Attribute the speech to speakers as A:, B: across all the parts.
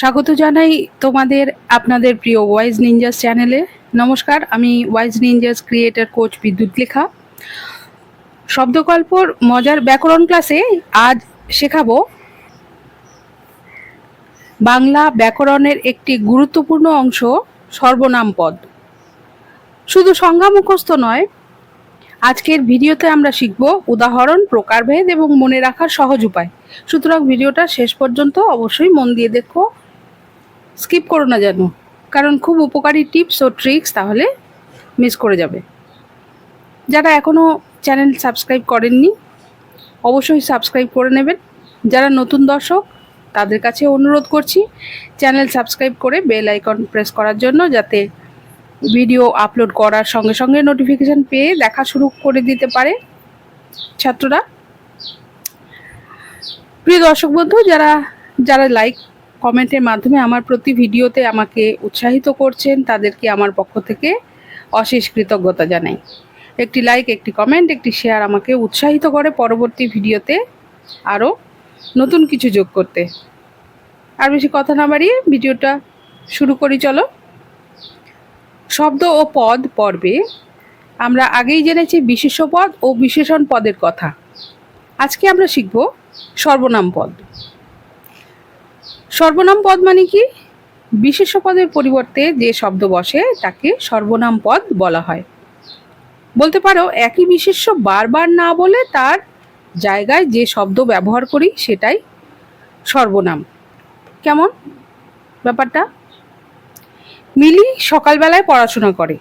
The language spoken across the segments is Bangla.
A: স্বাগত জানাই তোমাদের আপনাদের প্রিয় ওয়াইজ নিনজাস চ্যানেলে নমস্কার, আমি ওয়াইজ নিনজাস ক্রিয়েটার কোচ বিদ্যুৎ লেখা। শব্দকল্পর মজার ব্যাকরণ ক্লাসে আজ শেখাবো বাংলা ব্যাকরণের একটি গুরুত্বপূর্ণ অংশ, সর্বনাম পদ। শুধু সংজ্ঞা মুখস্থ নয়, আজকের ভিডিওতে আমরা শিখব উদাহরণ, প্রকারভেদ এবং মনে রাখার সহজ উপায়। সুতরাং ভিডিওটা শেষ পর্যন্ত অবশ্যই মন দিয়ে দেখো। স্কিপ করো না যেন। কারণ খুব উপকারী টিপস ও ট্রিক্স তাহলে মিস করে যাবে। যারা এখনও চ্যানেল সাবস্ক্রাইব করেননি, অবশ্যই সাবস্ক্রাইব করে নেবেন। যারা নতুন দর্শক, তাদের কাছে অনুরোধ করছি, চ্যানেল সাবস্ক্রাইব করে বেল আইকন প্রেস করার জন্য যাতে ভিডিও আপলোড করার সঙ্গে সঙ্গে নোটিফিকেশান পেয়ে দেখা শুরু করে দিতে পারে ছাত্ররা। প্রিয় দর্শক বন্ধু, যারা যারা লাইক কমেন্টের মাধ্যমে আমার প্রতি ভিডিওতে আমাকে উৎসাহিত করছেন, তাদেরকে আমার পক্ষ থেকে অশেষ কৃতজ্ঞতা জানাই। একটি লাইক একটি কমেন্ট একটি শেয়ার আমাকে উৎসাহিত করে পরবর্তী ভিডিওতে আরও নতুন কিছু যোগ করতে। আর বেশি কথা না বাড়িয়ে ভিডিওটা শুরু করি, চলো। শব্দ ও পদ পর্বে আমরা আগেই জেনেছি বিশেষ্য পদ ও বিশেষণ পদের কথা। আজকে আমরা শিখব সর্বনাম পদ। সর্বনাম পদ মানে কি? বিশেষ্য পদের পরিবর্তে যে শব্দ বসে, তাকে সর্বনাম পদ বলা হয়। বলতে পারো, একই বিশেষ্য বারবার না বলে তার জায়গায় যে শব্দ ব্যবহার করি, সেটাই সর্বনাম। কেমন ব্যাপারটা? মিলি সকালবেলায় পড়াশোনা করে।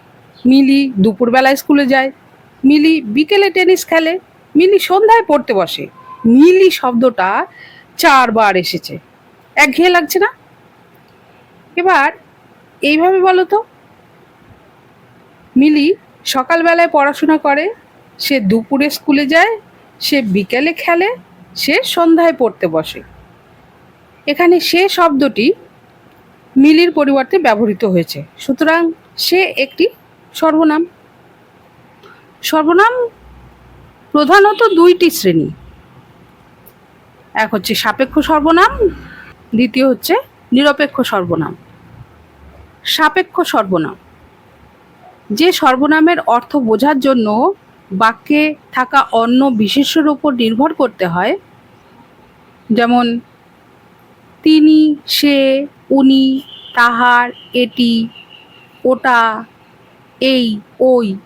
A: মিলি দুপুরবেলায় স্কুলে যায়। মিলি বিকেলে টেনিস খেলে। মিলি সন্ধ্যায় পড়তে বসে। মিলি শব্দটা চারবার এসেছে। একঘেয়ে লাগছে না? এবার এইভাবে বলো তো। মিলি সকালবেলায় পড়াশোনা করে, সে দুপুরে স্কুলে যায়, সে বিকেলে খেলে, সে সন্ধ্যায় পড়তে বসে। এখানে সে শব্দটি মিলির পরিবর্তে ব্যবহৃত হয়েছে। সুতরাং সে একটি সর্বনাম। সর্বনাম প্রধানত দুইটি শ্রেণি। এক হচ্ছে সাপেক্ষ সর্বনাম দ্বিতীয় হচ্ছে নিরপেক্ষ সর্বনাম। সাপেক্ষ সর্বনাম। যে সর্বনামের অর্থ বোঝার জন্য বাক্যে থাকা অন্য বিশেষ্যের উপর নির্ভর করতে হয়। যেমন, তিনি, সে, উনি, তাহার, এটি, ওটা, এই, ওই।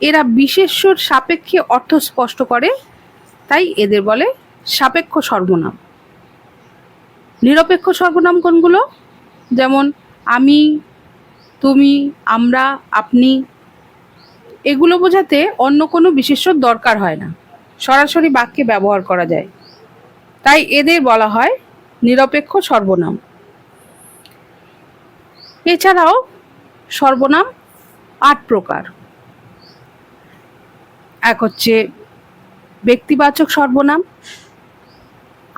A: এরা বিশেষ্যর সাপেক্ষে অর্থ স্পষ্ট করে, তাই এদের বলে সাপেক্ষ সর্বনাম। নিরপেক্ষ সর্বনাম কোনগুলো? যেমন, আমি, তুমি, আমরা, আপনি। এগুলো বোঝাতে অন্য কোনো বিশেষ্য দরকার হয় না। সরাসরি বাক্যে ব্যবহার করা যায়। তাই এদের বলা হয় নিরপেক্ষ সর্বনাম। এছাড়াও, সর্বনাম আট প্রকার। এক হচ্ছে ব্যক্তিবাচক সর্বনাম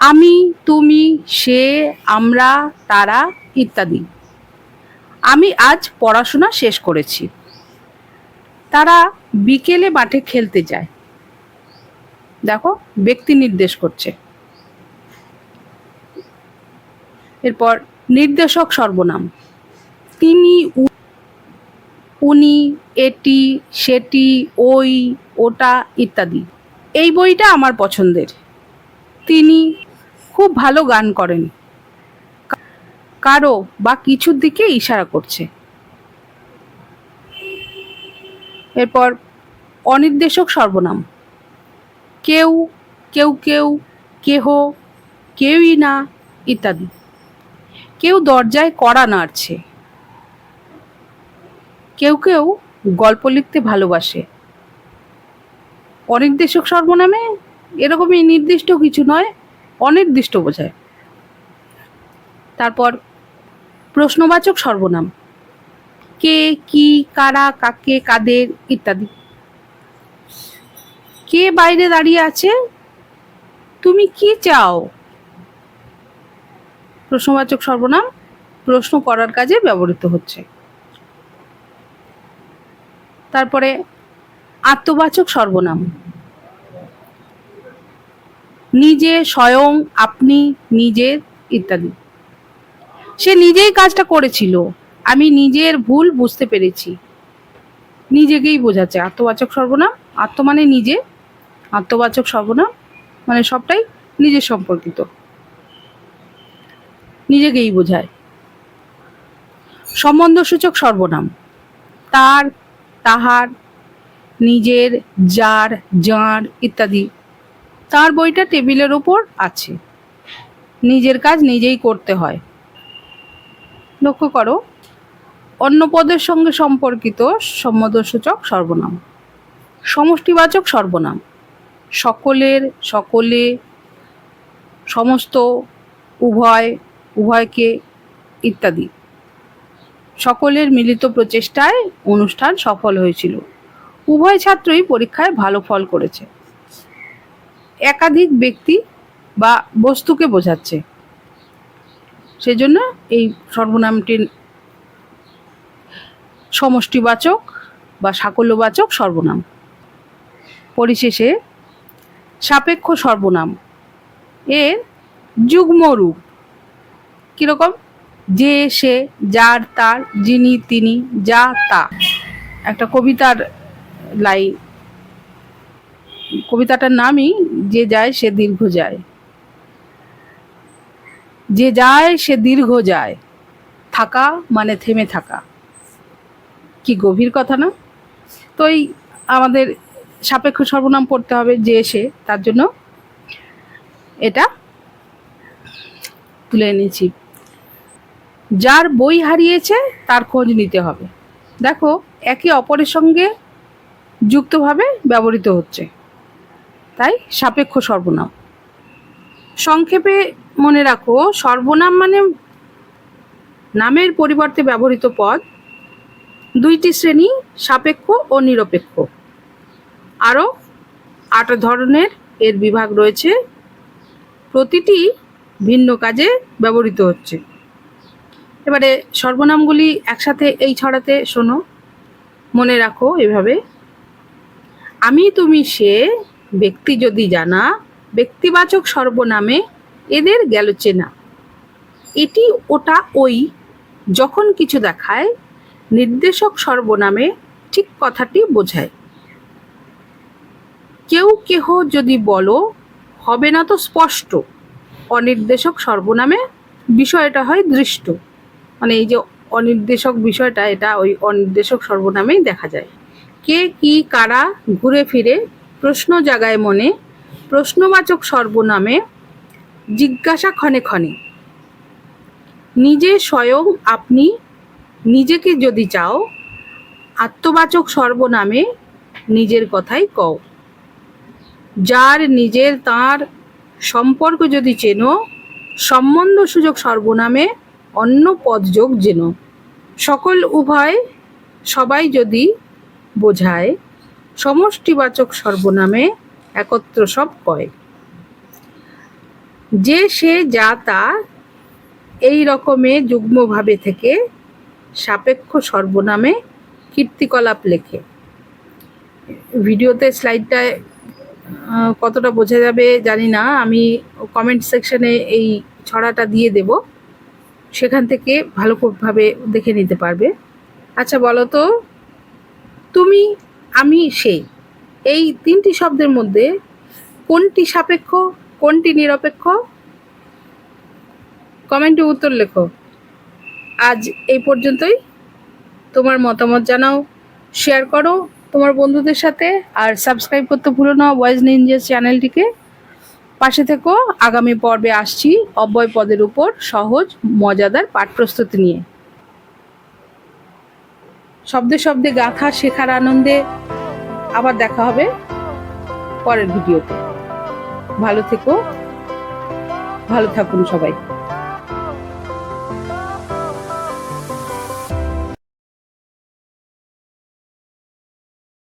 A: আমি, তুমি, সে, আমরা, তারা ইত্যাদি। আমি আজ পড়াশোনা শেষ করেছি। তারা বিকেলে মাঠে খেলতে যায়। দেখো, ব্যক্তি নির্দেশ করছে। এরপর, নির্দেশক সর্বনাম। তিনি উনি, এটি, সেটি, ওই, ওটা ইত্যাদি। এই বইটা আমার পছন্দের। তিনি খুব ভালো গান করেন। কারও বা কিছুর দিকে ইশারা করছে। এরপর, অনির্দেশক সর্বনাম। কেউ কেউ কেউ, কেহ, কেউই না, ইত্যাদি। কেউ দরজায় কড়া নাড়ছে। কেউ কেউ গল্প লিখতে ভালোবাসে। অনির্দেশক সর্বনামে এরকমই নির্দিষ্ট কিছু নয় অনির্দিষ্ট বোঝায়। তারপর, প্রশ্নবাচক সর্বনাম। কে, কি, কারা, কাকে, কাদের ইত্যাদি। কে বাইরে দাঁড়িয়ে আছে? তুমি কি চাও? প্রশ্নবাচক সর্বনাম প্রশ্ন করার কাজে ব্যবহৃত হচ্ছে। তারপরে, আত্মবাচক সর্বনাম। নিজে, স্বয়ং, আপনি নিজের ইত্যাদি। সে নিজেই কাজটা করেছিল। আমি নিজের ভুল বুঝতে পেরেছি। নিজেকেই বোঝাচ্ছে। আত্মবাচক সর্বনাম, আত্ম মানে নিজে, আত্মবাচক সর্বনাম মানে সবটাই নিজের সম্পর্কিত। নিজেকেই বোঝায়। সম্বন্ধসূচক সর্বনাম। তার, তাহার, নিজের, যার যার ইত্যাদি। তার বইটা টেবিলের ওপর আছে। নিজের কাজ নিজেই করতে হয়। লক্ষ্য করো, অন্য পদের সঙ্গে সম্পর্কিত সম্মদসূচক সর্বনাম, সমষ্টিবাচক সর্বনাম, সকলের, সকলে, সমস্ত, উভয়, উভয়কে ইত্যাদি। সকলের মিলিত প্রচেষ্টায় অনুষ্ঠান সফল হয়েছিল। উভয় ছাত্রই পরীক্ষায় ভালো ফল করেছে। একাধিক ব্যক্তি বা বস্তুকে বোঝাচ্ছে। সেজন্য এই সর্বনামটি সমষ্টিবাচক বা সাকল্যবাচক সর্বনাম। পরিশেষে সাপেক্ষ সর্বনাম। এর যুগ্ম রূপ কীরকম? যে, সে, যার, তার, যিনি, তিনি, যা, তা। একটা কবিতার লাইন কবিতাটার নামই যে যায় সে দীর্ঘ যায়। যে যায় সে দীর্ঘ যায়। থাকা মানে থেমে থাকা। কি গভীর কথা না? তো এই আমাদের সাপেক্ষ সর্বনাম পড়তে হবে যে সে, তার জন্য এটা তুলে এনেছি। যার বই হারিয়েছে, তার খোঁজ নিতে হবে। দেখো, একে অপরের সঙ্গে যুক্তভাবে ব্যবহৃত হচ্ছে। তাই সাপেক্ষ সর্বনাম। সংক্ষেপে মনে রাখো, সর্বনাম মানে নামের পরিবর্তে ব্যবহৃত পদ। দুইটি শ্রেণি, সাপেক্ষ ও নিরপেক্ষ। আরও আট ধরনের এর বিভাগ রয়েছে। প্রতিটি ভিন্ন কাজে ব্যবহৃত হচ্ছে। এবারে সর্বনামগুলি একসাথে এই ছড়াতে শোনো। মনে রাখো এভাবে। আমি, তুমি, সে ব্যক্তি যদি জানা, ব্যক্তিবাচক সর্বনামে এদের গেল চেনা। এটি ওটা ওই, যখন কিছু দেখায়, নির্দেশক সর্বনামে ঠিক কথাটি বোঝায়। কেউ কেহ যদি বলো, হবে না তো স্পষ্ট। অনির্দেশক সর্বনামে বিষয়টা হয় দৃষ্ট। মানে এই যে অনির্দেশক বিষয়টা, এটা ওই অনির্দেশক সর্বনামেই দেখা যায়। কে, কি, কারা, ঘুরে ফিরে প্রশ্ন জাগায় মনে, প্রশ্নবাচক সর্বনামে, জিজ্ঞাসা ক্ষণে ক্ষণে। নিজে স্বয়ং আপনি নিজেকে যদি চাও, আত্মবাচক সর্বনামে নিজের কথাই কও। যার নিজের তার সম্পর্ক যদি চেনো, সম্বন্ধ সুযোগ সর্বনামে অন্য পদযোগ যেন। সকল উভয় সবাই যদি বোঝায় সমষ্টিবাচক সর্বনামে একত্র সব কয়। যে সে যা তা এই রকমে যুগ্মভাবে থেকে সাপেক্ষ সর্বনামে কীর্তিকলাপ লেখে। ভিডিওতে স্লাইডটায় কতটা বোঝা যাবে জানি না, আমি কমেন্ট সেকশনে এই ছড়াটা দিয়ে দেব। সেখান থেকে ভালোভাবে দেখে নিতে পারবে। আচ্ছা বলো তো, তুমি আমি সেই। এই তিনটি শব্দের মধ্যে কোনটি সাপেক্ষ, কোনটি নিরপেক্ষ? কমেন্টে উত্তর লেখো। আজ এই পর্যন্তই। তোমার মতামত জানাও, শেয়ার করো তোমার বন্ধুদের সাথে, আর সাবস্ক্রাইব করতে ভুলো না ভয়েস নিঞ্জাস চ্যানেলটিকে। পাশে থেকো, আগামী পর্বে আসছি অব্যয় পদের উপর সহজ, মজাদার পাঠ প্রস্তুতি নিয়ে। শব্দে শব্দে গাথা শেখার আনন্দে আবার দেখা হবে পরের ভিডিওতে। ভালো থেকো, ভালো থাকুন সবাই।